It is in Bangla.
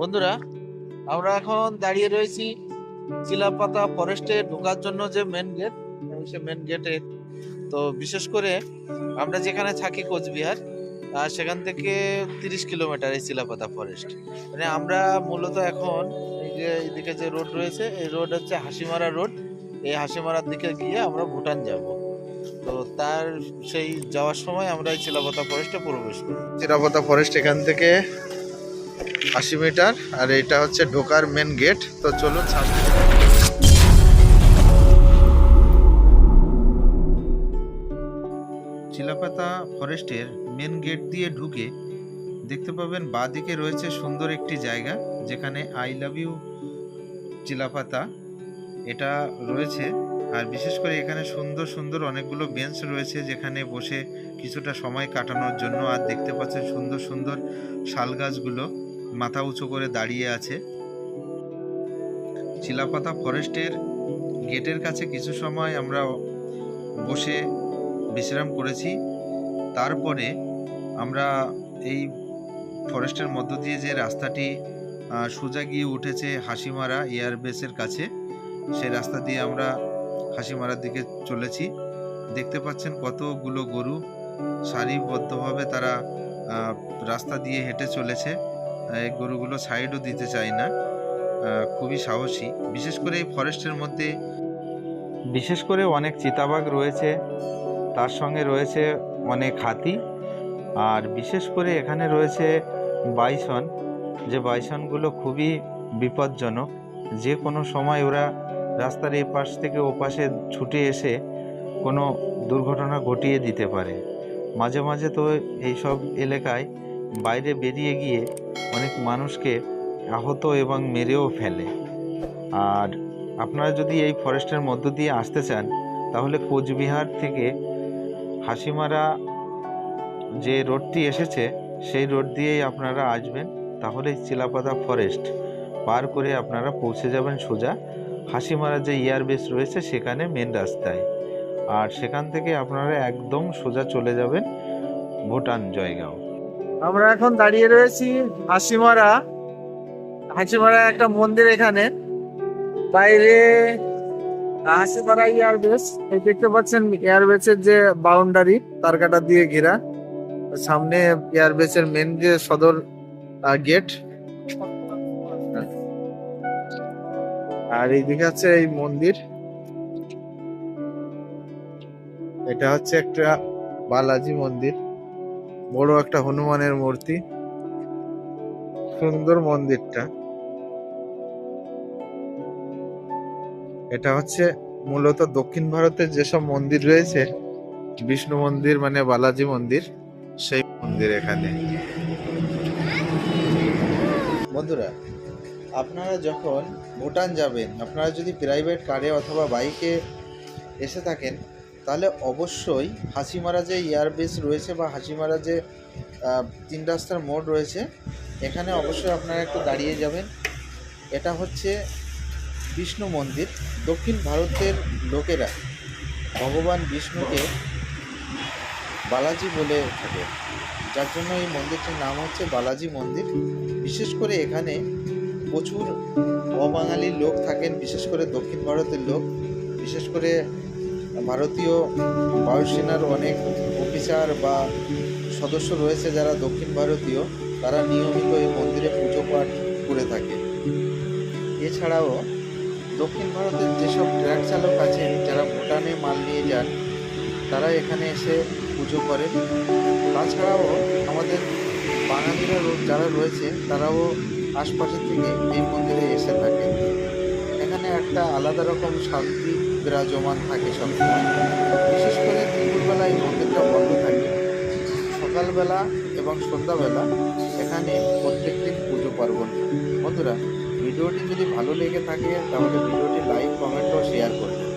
বন্ধুরা, আমরা এখন দাঁড়িয়ে রয়েছি চিলাপাতা ফরেস্টে ঢোকার জন্য যে মেন গেট সে মেন গেটে তো বিশেষ করে আমরা যেখানে থাকি কোচবিহার সেখান থেকে তিরিশ কিলোমিটার এই চিলাপাতা ফরেস্ট মানে আমরা মূলত এখন এই যে এইদিকে যে রোড রয়েছে, এই রোড হচ্ছে হাসিমারা রোড এই হাসিমারার দিকে গিয়ে আমরা ভুটান যাব। তো তার সেই যাওয়ার সময় আমরা এই চিলাপাতা ফরেস্টে প্রবেশ করি। চিলাপাতা ফরেস্ট এখান থেকে আশি মিটার, আর এটা হচ্ছে ঢোকার মেন গেট তো চলুন চিলাপাতা ফরেস্টের মেন গেট দিয়ে ঢুকে দেখতে পাবেন বাঁদিকে রয়েছে সুন্দর একটি জায়গা, যেখানে আই লাভ ইউ চিলাপাতা এটা রয়েছে আর বিশেষ করে এখানে সুন্দর সুন্দর অনেকগুলো বেঞ্চ রয়েছে যেখানে বসে কিছুটা সময় কাটানোর জন্য আর দেখতে পাচ্ছেন সুন্দর সুন্দর শাল গাছগুলো মাথা উঁচু করে দাঁড়িয়ে আছে। চিলাপাতা ফরেস্টের গেটের কাছে কিছু সময় আমরা বসে বিশ্রাম করেছি। তারপরে আমরা এই ফরেস্টের মধ্য দিয়ে যে রাস্তাটি সোজা গিয়ে উঠেছে হাসিমারা এয়ারবেসের কাছে, সেই রাস্তা দিয়ে আমরা হাসিমারার দিকে চলেছি। দেখতে পাচ্ছেন কতগুলো গরু। সারিবদ্ধভাবে তারা রাস্তা দিয়ে হেঁটে চলেছে। এই গরুগুলো সাইডও দিতে চায় না। খুবই সাহসী। বিশেষ করে এই ফরেস্টের মধ্যে বিশেষ করে অনেক চিতাবাঘ রয়েছে। তার সঙ্গে রয়েছে অনেক হাতি। আর বিশেষ করে এখানে রয়েছে বাইসন। যে বাইসনগুলো খুবই বিপজ্জনক। যে কোনো সময় ওরা রাস্তার এ পাশ থেকে ও পাশে ছুটে এসে কোনো দুর্ঘটনা ঘটিয়ে দিতে পারে। মাঝে মাঝে তো এইসব এলাকায় বাইরে বেরিয়ে গিয়ে অনেক মানুষকে আহত এবং মেরেও ফেলে। আর আপনারা যদি এই ফরেস্টের মধ্য দিয়ে আসতে চান, তাহলে কোচবিহার থেকে হাসিমারা যে রোডটি এসেছে, সেই রোড দিয়েই আপনারা আসবেন। তাহলে চিলাপাতা ফরেস্ট পার করে আপনারা পৌঁছে যাবেন সোজা। হাসিমারা যে এয়ারবেস রয়েছে, সেখানে মেন রাস্তায়। আর সেখান থেকে আপনারা একদম সোজা চলে যাবেন ভুটান জয়গাঁও। আমরা এখন দাঁড়িয়ে রয়েছি হাসিমারা হাসিমারা একটা মন্দির এখানে। বাইরে হাসিমারা এয়ারবেস এই দেখতে পাচ্ছেন এয়ারবেসের যে বাউন্ডারি তার কাটা দিয়ে ঘেরা। সামনে এয়ারবেসের মেন যে সদর গেট আর এইদিকে আছে এই মন্দির। এটা হচ্ছে একটা বালাজি মন্দির। বড় একটা হনুমানের মূর্তি। সুন্দর মন্দিরটা। এটা হচ্ছে মূলত দক্ষিণ ভারতের যেসব মন্দির রয়েছে, বিষ্ণু মন্দির মানে বালাজি মন্দির, সেই মন্দির এখানে। বন্ধুরা আপনারা যখন ভুটান যাবেন, আপনারা যদি প্রাইভেট কারে অথবা বাইকে এসে থাকেন, তাহলে অবশ্যই হাসিমারা যে এয়ারবেস রয়েছে বা হাসিমারা যে তিন রাস্তার মোড় রয়েছে। এখানে অবশ্যই আপনারা একটু দাঁড়িয়ে যাবেন। এটা হচ্ছে বিষ্ণু মন্দির। দক্ষিণ ভারতের লোকেরা ভগবান বিষ্ণুকে বালাজি বলে থাকে যার জন্য এই মন্দিরটির নাম হচ্ছে বালাজি মন্দির। বিশেষ করে এখানে প্রচুর অবাঙালি লোক থাকেন, বিশেষ করে দক্ষিণ ভারতের লোক, বিশেষ করে ভারতীয় বায়ুসেনার অনেক অফিসার বা সদস্য রয়েছে যারা দক্ষিণ ভারতীয়, তারা নিয়মিত এই মন্দিরে পুজো পাঠ করে থাকে। এছাড়াও দক্ষিণ ভারতের যেসব ট্রাক চালক আছেন, যারা ভুটানে মাল নিয়ে যান, তারা এখানে এসে পুজো করেন। তাছাড়াও আমাদের বাঙালিরা যারা রয়েছে তারাও আশপাশের থেকে এই মন্দিরে এসে থাকে। এখানে একটা আলাদা রকম শান্তি বিরাজমান থাকে সবসময়। বিশেষ করে দুপুরবেলা এই মন্দিরটা বন্ধ থাকে। সকালবেলা এবং সন্ধ্যাবেলা এখানে প্রত্যেকদিন পুজো পার্বণ। বন্ধুরা, ভিডিওটি যদি ভালো লেগে থাকে, তাহলে ভিডিওটি লাইক, কমেন্ট ও শেয়ার করবেন।